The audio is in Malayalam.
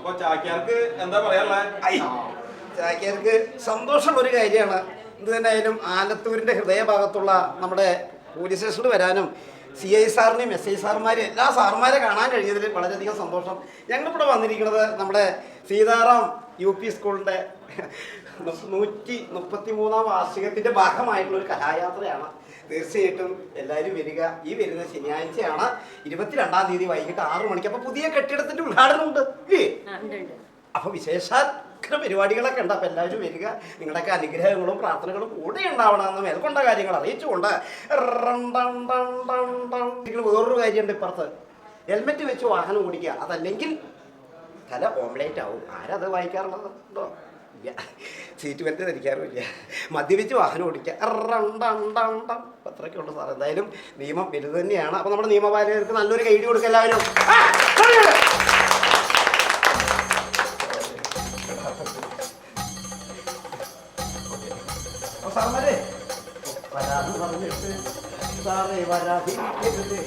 അപ്പൊ ചാക്യാർക്ക് എന്താ പറയാനുള്ളത് ചാക്യാർക്ക് സന്തോഷം ഒരു കാര്യമാണ്. എന്ത് തന്നെയായാലും ആലത്തൂരിന്റെ ഹൃദയഭാഗത്തുള്ള നമ്മുടെ പോലീസ് സ്റ്റേഷനിൽ വരാനും സി ഐ സാറിനെയും എസ് ഐ സാർമാരെയും എല്ലാ സാർമാരെ കാണാൻ കഴിഞ്ഞതിൽ വളരെയധികം സന്തോഷം. ഞങ്ങളിവിടെ വന്നിരിക്കുന്നത് നമ്മുടെ സീതാറാം യു പി സ്കൂളിന്റെ നൂറ്റി മുപ്പത്തി മൂന്നാം വാർഷികത്തിന്റെ ഭാഗമായിട്ടുള്ള ഒരു കലായാത്രയാണ്. തീർച്ചയായിട്ടും എല്ലാവരും വരിക. ഈ വരുന്ന ശനിയാഴ്ചയാണ് ഇരുപത്തിരണ്ടാം തീയതി വൈകിട്ട് ആറു മണിക്ക്. അപ്പൊ പുതിയ കെട്ടിടത്തിന്റെ ഉദ്ഘാടനം ഉണ്ട്. ഇല്ലേ. അപ്പൊ വിശേഷാൽ പരിപാടികളൊക്കെ ഉണ്ട്. അപ്പൊ എല്ലാവരും വരിക. നിങ്ങളുടെയൊക്കെ അനുഗ്രഹങ്ങളും പ്രാർത്ഥനകളും കൂടെ ഉണ്ടാവണമെന്ന് മേൽക്കൊണ്ട കാര്യങ്ങൾ അറിയിച്ചുകൊണ്ട്. വേറൊരു കാര്യമുണ്ട് ഇപ്പുറത്ത്. ഹെൽമെറ്റ് വെച്ച് വാഹനം ഓടിക്കുക. അതല്ലെങ്കിൽ തല ഓംലേറ്റ് ആവും ആരത് വായിക്കാറുള്ളത്? ഉണ്ടോ? സീറ്റ് ബെൽറ്റ് ധരിക്കാറുമില്ല. മദ്യപിച്ച് വാഹനം ഓടിക്കുക. റം ഡം ഡം ഡം. അപ്പൊ അത്രയൊക്കെ ഉള്ളൂ സാർ എന്തായാലും നിയമം വലുത് തന്നെയാണ്. അപ്പം നമ്മുടെ നിയമപാലകർക്ക് നല്ലൊരു കൈഡി കൊടുക്കുക എല്ലാവരും. സാറേ വരാതിരിക്കരുത്.